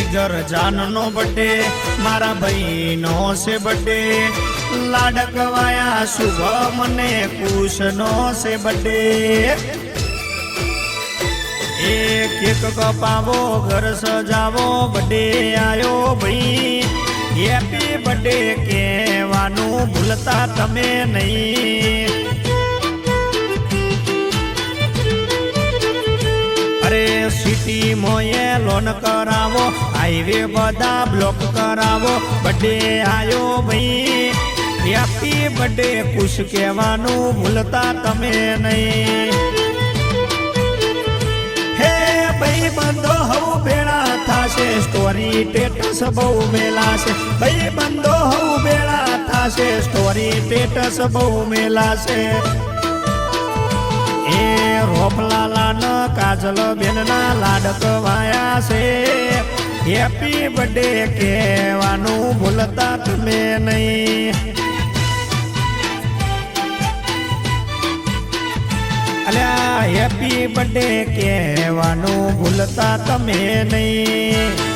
જીગર જાનનો બડે મારા ભાઈનો છે બડે લાડકવાયા શુભ, મને કુશનો છે બડે એક એક કપાવો, ઘર સજાવો બડે આયો ભાઈ. હેપી બડે કહેવાનું ભૂલતા તમે નહીં. અરે સિટી મોયે લોન કરાવો હાઈવે બધા બ્લોક કરાવો. બડે આયો ભાઈ. હેપી બડે ખુશ કહેવાનું ભૂલતા તમે નહીં. હે ભાઈ, બંધો હવ ભેળા થાશે. સ્ટોરી ટેટસ બહુ મેલાશે. ભાઈ, બંધો હવ ભેળા થાશે. સ્ટોરી ટેટસ બહુ મેલાશે. એ રોપલાલા ન કાજલ બેન ના લાડક વાયા છે. હેપી બર્થડે કહેવાનું ભૂલતા તમે નહીં. અલ્યા હેપી બર્થડે કહેવાનું ભૂલતા તમે નહીં.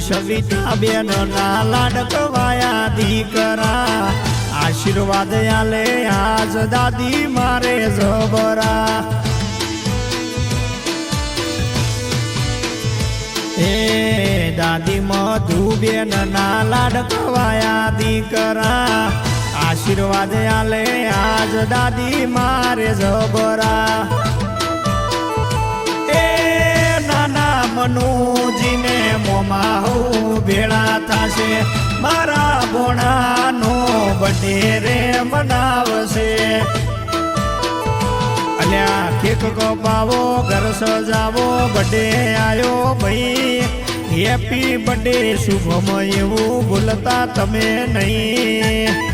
દાદી સવિતા બેન ના લાડકવાયા દીકરા. આશીર્વાદ આલે આજ દાદી મારે જબરા. એ દાદી મધુ બેન ના લાડકવાયા દીકરા. આશીર્વાદ આલે આજ દાદી મારે જબરા. મનુજીને મોમાહુ ભેળા થશે. મારા ભોણાનો બટેરે મનાવશે. અલ્યા કેક કપાવો, ઘર સજાવો બડે આયો ભાઈ. હેપી બડે શુભમ એવું ભૂલતા તમે નહીં.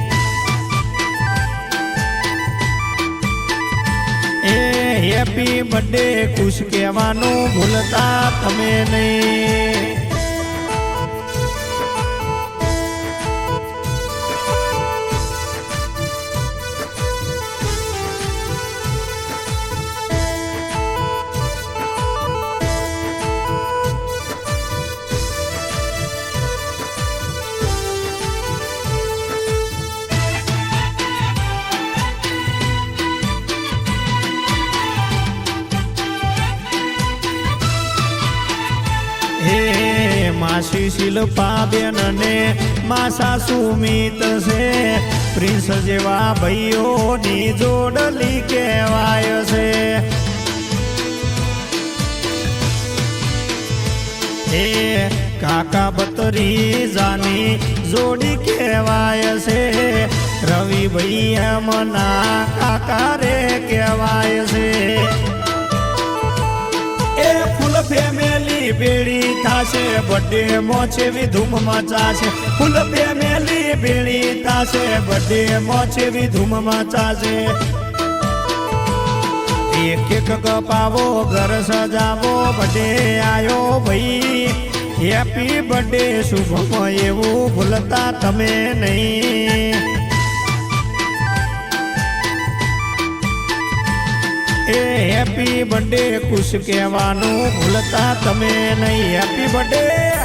હેપી બર્થડે ખુશ કહેવાનું ભૂલતા તમે નહીં. માસી શિલ્પા બેન ને માસા સુમિત છે. પ્રિન્સ જેવા ભાઈઓની જોડલી કહેવાય છે. એ કાકા બતરી જાની જોડી કહેવાય છે. રવિ ભાઈ એમના કાકા રે કહેવાય છે. ભેળી થાશે બર્થડે મોચેવી ધૂમ મચાશે ફૂલ ફેમિલી ભેળી થાશે બર્થડે મોચેવી ધૂમ મચાશે એક એક કપાવો, ઘર સજાવો બડે આયો ભાઈ. હેપી બર્થડે શુભમ એવું ભૂલતા તમે નહીં. એ હેપી બર્થડે ખુશ કહેવાનું ભૂલતા તમે નહીં. Happy birthday